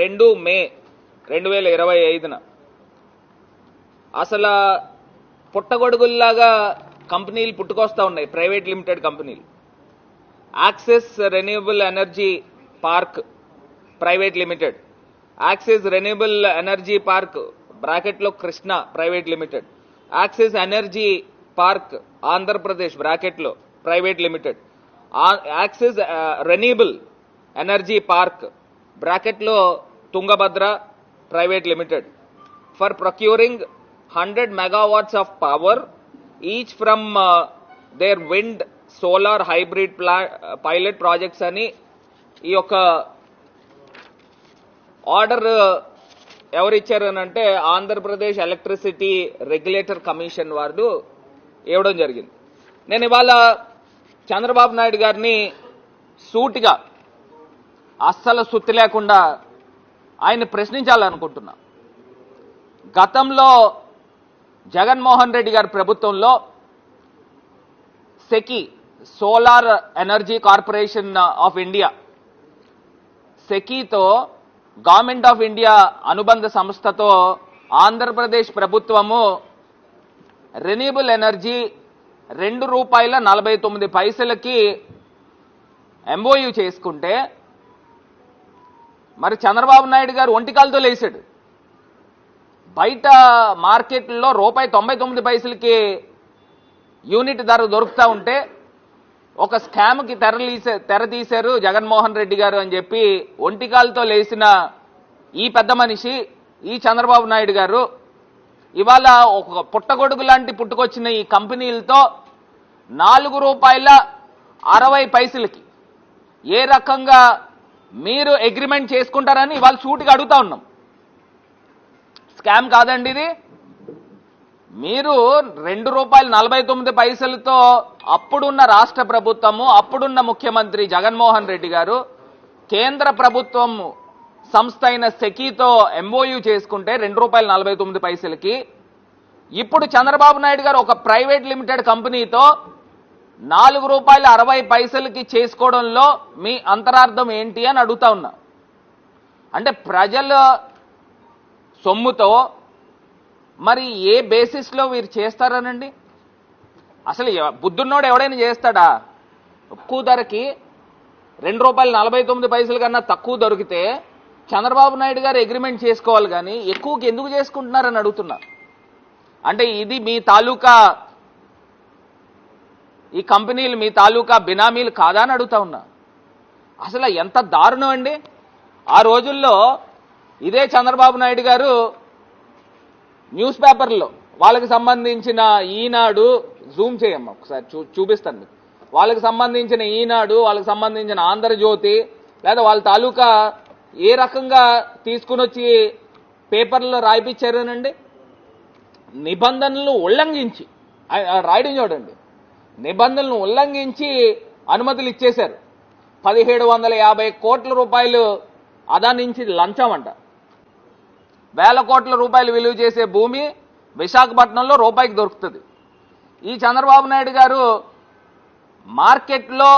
రెండు మే రెండు వేల ఇరవై ఐదున. అసలు పుట్టగొడుగుల్లాగా కంపెనీలు పుట్టుకొస్తా ఉన్నాయి ప్రైవేట్ లిమిటెడ్ కంపెనీలు. Axis renewable energy park private limited. Axis renewable energy park బ్రాకెట్లో Krishna private limited. Axis energy park Andhra Pradesh బ్రాకెట్లో private limited. Axis renewable energy park బ్రాకెట్లో Tungabhadra private limited for procuring hundred megawatts of power each from their wind solar hybrid ప్లా pilot projects అని ఈ యొక్క order uh, ఎవరిచ్చారు అని అంటే Andhra Pradesh electricity regulator commission వారు ఇవ్వడం జరిగింది. నేను ఇవాళ చంద్రబాబు నాయుడు గారిని సూటిగా అస్సలు సుత్తి లేకుండా ఆయన ప్రశ్నించాలనుకుంటున్నా. గతంలో జగన్మోహన్ రెడ్డి గారి ప్రభుత్వంలో SECI solar energy corporation of India సెకీతో government of India అనుబంధ సంస్థతో ఆంధ్రప్రదేశ్ ప్రభుత్వము రెన్యూబుల్ ఎనర్జీ రెండు రూపాయల నలభై తొమ్మిది పైసలకి ఎంఓయూ చేసుకుంటే మరి చంద్రబాబు నాయుడు గారు ఒంటికాలతో లేచాడు. బయట మార్కెట్లో రూపాయి తొంభై తొమ్మిది పైసలకి యూనిట్ ధర దొరుకుతూ ఉంటే ఒక స్కామ్కి తెరలీసే తెర తీశారు జగన్మోహన్ రెడ్డి గారు అని చెప్పి ఒంటికాలతో లేచిన ఈ పెద్ద మనిషి ఈ చంద్రబాబు నాయుడు గారు ఇవాళ ఒక పుట్టగొడుగు లాంటి పుట్టుకొచ్చిన ఈ కంపెనీలతో నాలుగు రూపాయల అరవై పైసలకి ఏ రకంగా మీరు అగ్రిమెంట్ చేసుకుంటారని ఇవాళ సూటిగా అడుగుతా ఉన్నాం. స్కామ్ కాదండి ఇది. మీరు రెండు రూపాయలు నలభై తొమ్మిది పైసలతో అప్పుడున్న రాష్ట్ర ప్రభుత్వము అప్పుడున్న ముఖ్యమంత్రి జగన్మోహన్ రెడ్డి గారు కేంద్ర ప్రభుత్వం సంస్థ అయిన సెకీతో ఎంఓయూ చేసుకుంటే రెండు రూపాయలు నలభై తొమ్మిది పైసలకి ఇప్పుడు చంద్రబాబు నాయుడు గారు ఒక ప్రైవేట్ లిమిటెడ్ కంపెనీతో నాలుగు రూపాయల అరవై పైసలకి చేసుకోవడంలో మీ అంతరార్థం ఏంటి అని అడుగుతా ఉన్నా. అంటే ప్రజల సొమ్ముతో మరి ఏ బేసిస్లో వీరు చేస్తారనండి? అసలు బుద్ధున్నోడు ఎవడైనా చేస్తాడా? తక్కువ ధరకి రెండు రూపాయలు నలభై తొమ్మిది పైసల కన్నా తక్కువ దొరికితే చంద్రబాబు నాయుడు గారు అగ్రిమెంట్ చేసుకోవాలి కానీ ఎక్కువకి ఎందుకు చేసుకుంటున్నారని అడుగుతున్నా. అంటే ఇది మీ తాలూకా ఈ కంపెనీలు మీ తాలూకా బినామీలు కాదా అని అడుగుతా ఉన్నా. అసలు ఎంత దారుణం అండి? ఆ రోజుల్లో ఇదే చంద్రబాబు నాయుడు గారు న్యూస్ పేపర్లో వాళ్ళకి సంబంధించిన ఈనాడు జూమ్ చేయమ్మా ఒకసారి చూ చూపిస్తాను మీకు. వాళ్ళకి సంబంధించిన ఈనాడు వాళ్ళకి సంబంధించిన ఆంధ్రజ్యోతి లేదా వాళ్ళ తాలూకా ఏ రకంగా తీసుకుని వచ్చి పేపర్లో రాయిపించారనండి నిబంధనలు ఉల్లంఘించి. ఆ రాయడం చూడండి. నిబంధనలను ఉల్లంఘించి అనుమతులు ఇచ్చేశారు. పదిహేడు వందల యాభై కోట్ల రూపాయలు అదాని నుంచి లంచం అంట వేల కోట్ల రూపాయలు విలువ చేసే భూమి విశాఖపట్నంలో రూపాయికి దొరుకుతుంది. ఈ చంద్రబాబు నాయుడు గారు మార్కెట్లో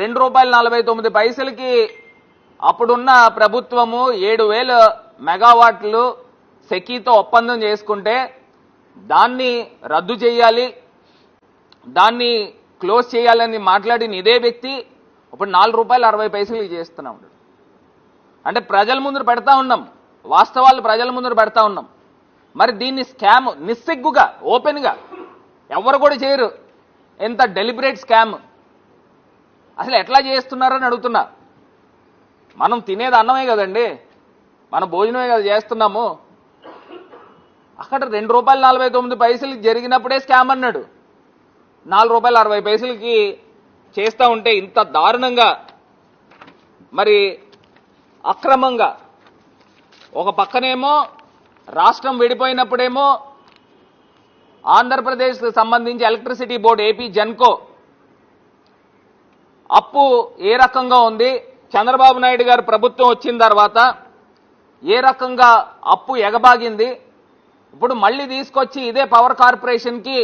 రెండు రూపాయల నలభై తొమ్మిది పైసలకి అప్పుడున్న ప్రభుత్వము ఏడు వేల మెగావాట్లు సెకీతో ఒప్పందం చేసుకుంటే దాన్ని రద్దు చేయాలి దాన్ని క్లోజ్ చేయాలని మాట్లాడిన ఇదే వ్యక్తి ఇప్పుడు నాలుగు రూపాయలు అరవై పైసలు చేస్తున్నా ఉన్నాడు. అంటే ప్రజల ముందర పెడతా ఉన్నాం. వాస్తవాలు ప్రజల ముందర పెడతా ఉన్నాం. మరి దీన్ని స్కామ్ నిస్సిగ్గుగా ఓపెన్గా ఎవరు కూడా చేయరు. ఎంత డెలిబరేట్ స్కామ్. అసలు ఎట్లా చేస్తున్నారని అడుగుతున్నా. మనం తినేది అన్నమే కదండి. మన భోజనమే కదా చేస్తున్నాము. అక్కడ రెండు రూపాయలు నలభై తొమ్మిది పైసలు జరిగినప్పుడే స్కామ్ అన్నాడు. నాలుగు రూపాయలు అరవై పైసలకి చేస్తూ ఉంటే ఇంత దారుణంగా మరి అక్రమంగా ఒక పక్కనేమో రాష్ట్రం విడిపోయినప్పుడేమో ఆంధ్రప్రదేశ్కి సంబంధించి ఎలక్ట్రిసిటీ బోర్డు ఏపీ జెన్కో అప్పు ఏ రకంగా ఉంది? చంద్రబాబు నాయుడు గారు ప్రభుత్వం వచ్చిన తర్వాత ఏ రకంగా అప్పు ఎగబాగింది? ఇప్పుడు మళ్ళీ తీసుకొచ్చి ఇదే పవర్ కార్పొరేషన్కి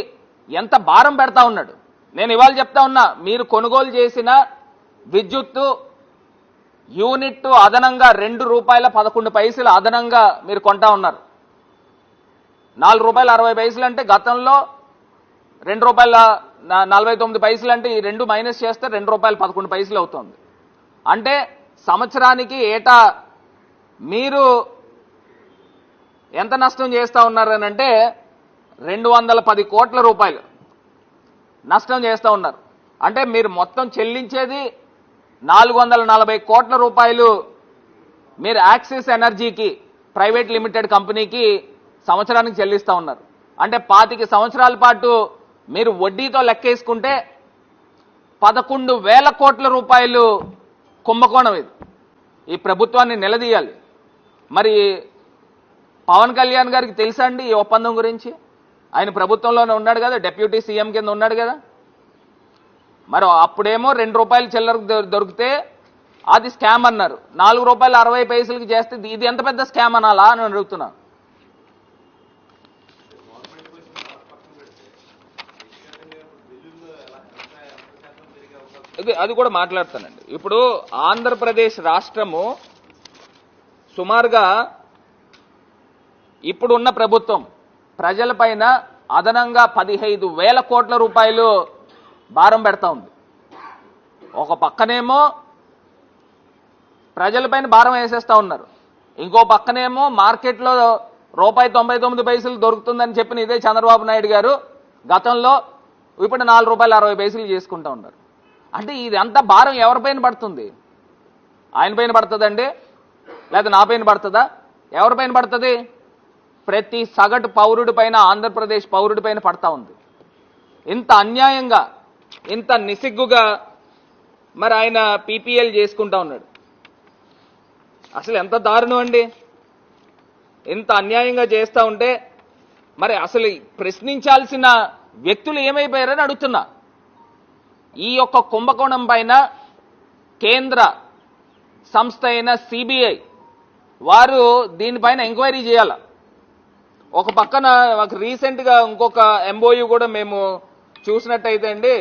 ఎంత భారం పెడతా ఉన్నాడు. నేను ఇవాళ చెప్తా ఉన్నా మీరు కొనుగోలు చేసిన విద్యుత్తు యూనిట్ అదనంగా రెండు రూపాయల పదకొండు పైసలు అదనంగా మీరు కొంటా ఉన్నారు. నాలుగు రూపాయల అరవై పైసలు అంటే గతంలో రెండు రూపాయల నలభై తొమ్మిది పైసలు అంటే ఈ రెండు మైనస్ చేస్తే రెండు రూపాయల పదకొండు పైసలు అవుతుంది. అంటే సంవత్సరానికి ఏటా మీరు ఎంత నష్టం చేస్తా ఉన్నారనంటే రెండు వందల పది కోట్ల రూపాయలు నష్టం చేస్తూ ఉన్నారు. అంటే మీరు మొత్తం చెల్లించేది నాలుగు వందల నలభై కోట్ల రూపాయలు మీరు యాక్సిస్ ఎనర్జీకి ప్రైవేట్ లిమిటెడ్ కంపెనీకి సంవత్సరానికి చెల్లిస్తూ ఉన్నారు. అంటే పాతిక సంవత్సరాల పాటు మీరు వడ్డీతో లెక్కేసుకుంటే పదకొండు వేల కోట్ల రూపాయలు కుంభకోణం ఇది. ఈ ప్రభుత్వాన్ని నిలదీయాలి. మరి పవన్ కళ్యాణ్ గారికి తెలుసా అండి ఈ ఒప్పందం గురించి? ఆయన ప్రభుత్వంలోనే ఉన్నాడు కదా డెప్యూటీ సీఎం కింద ఉన్నాడు కదా. మరి అప్పుడేమో రెండు రూపాయలు చిల్లర దొరికితే అది స్కామ్ అన్నారు. నాలుగు రూపాయలు అరవై పైసలకి చేస్తే ఇది- ఇది ఎంత పెద్ద స్కామ్ అనాలా అని అడుగుతున్నా. ఇది అది కూడా మాట్లాడతానండి. ఇప్పుడు ఆంధ్రప్రదేశ్ రాష్ట్రము సుమారుగా ఇప్పుడున్న ప్రభుత్వం ప్రజలపైన అదనంగా పదిహైదు వేల కోట్ల రూపాయలు భారం పెడతా ఉంది. ఒక పక్కనేమో ప్రజలపైన భారం వేసేస్తా ఉన్నారు. ఇంకో పక్కనేమో మార్కెట్లో రూపాయి తొంభై తొమ్మిది పైసలు దొరుకుతుందని చెప్పిన ఇదే చంద్రబాబు నాయుడు గారు గతంలో ఇప్పుడు నాలుగు రూపాయలు అరవై పైసలు చేసుకుంటూ ఉన్నారు. అంటే ఇది అంతా భారం ఎవరిపైన పడుతుంది? ఆయన పైన పడుతుందండి? లేదా నా పైన పడుతుందా? ఎవరిపైన పడుతుంది? ప్రతి సగటు పౌరుడి పైన ఆంధ్రప్రదేశ్ పౌరుడి పైన పడతా ఉంది. ఇంత అన్యాయంగా ఇంత నిసిగ్గుగా మరి ఆయన పీపీఎల్ చేసుకుంటా ఉన్నాడు. అసలు ఎంత దారుణం అండి? ఇంత అన్యాయంగా చేస్తూ ఉంటే మరి అసలు ప్రశ్నించాల్సిన వ్యక్తులు ఏమైపోయారని అడుగుతున్నా. ఈ యొక్క కుంభకోణం పైన కేంద్ర సంస్థ అయిన సిబిఐ వారు దీనిపైన ఎంక్వైరీ చేయాలా? ఒక పక్కన మాకు రీసెంట్గా ఇంకొక ఎంఓయు కూడా మేము చూసినట్టయితే అండి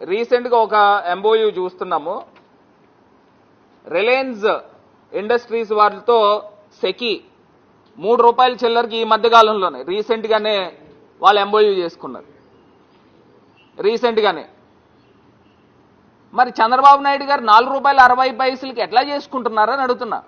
రీసెంట్గా ఒక ఎంఓయు చూస్తున్నాము. రిలయన్స్ ఇండస్ట్రీస్ వారితో సెకి మూడు రూపాయల చిల్లరకి ఈ మధ్యకాలంలోనే రీసెంట్గానే వాళ్ళు ఎంఓయూ చేసుకున్నారు. రీసెంట్గానే మరి చంద్రబాబు నాయుడు గారు నాలుగు రూపాయల అరవై పైసలకి ఎట్లా చేసుకుంటున్నారని అడుగుతున్నా.